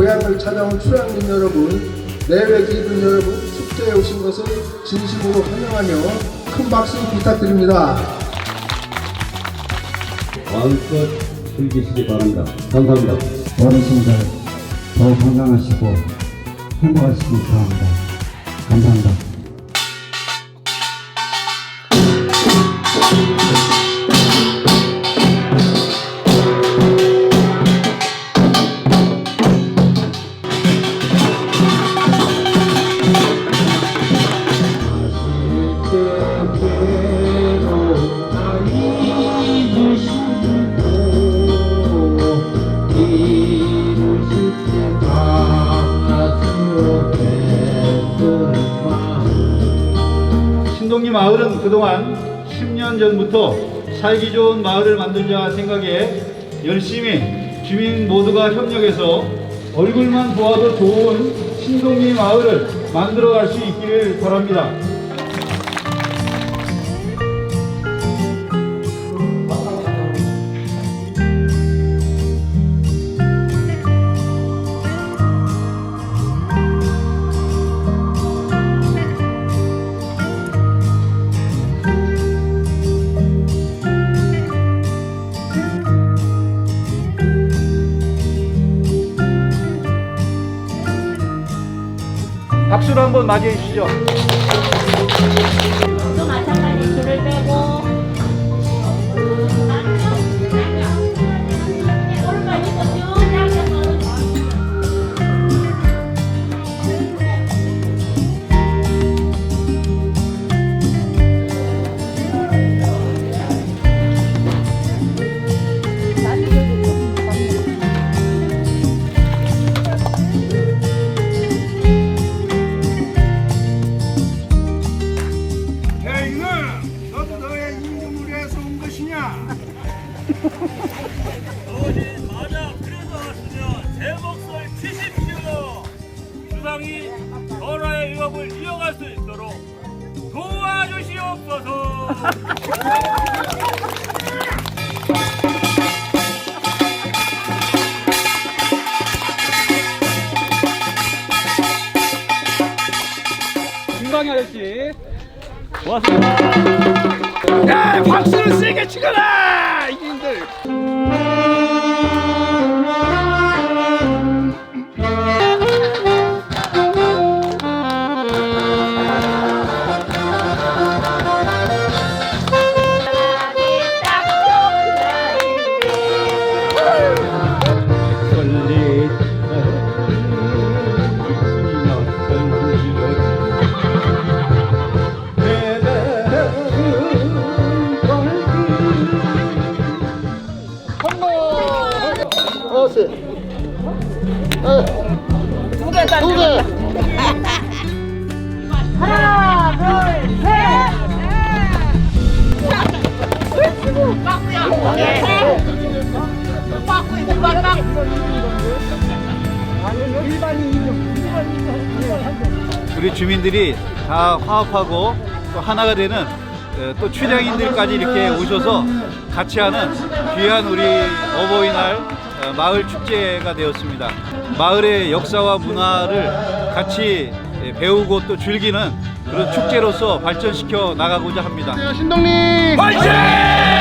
마을을 찾아온 출향민 여러분, 내외 기분 여러분, 축제에 오신 것을 진심으로 환영하며 큰 박수 부탁드립니다. 마음껏 즐기시기 바랍니다. 감사합니다. 어르신들 더 건강하시고 행복하시기 바랍니다. 감사합니다. 동리 마을은 그동안 10년 전부터 살기 좋은 마을을 만들자 생각에 열심히 주민 모두가 협력해서 얼굴만 보아도 좋은 신동리 마을을 만들어 갈 수 있기를 바랍니다. 박수로 한번 맞이해 주시죠. 또 마찬가지 줄을 빼고 있도록 도와주시옵소서 김광희 아저씨. 야, 박수를 세게 치거라! 이인들! 우리 주민들이 다 화합하고 또 하나가 되는 어, 또 출향인들까지 이렇게 오셔서 같이 하는 귀한 우리 어버이날 어, 마을 축제가 되었습니다. 마을의 역사와 문화를 같이 예, 배우고 또 즐기는 그런 축제로서 발전시켜 나가고자 합니다. 화이팅!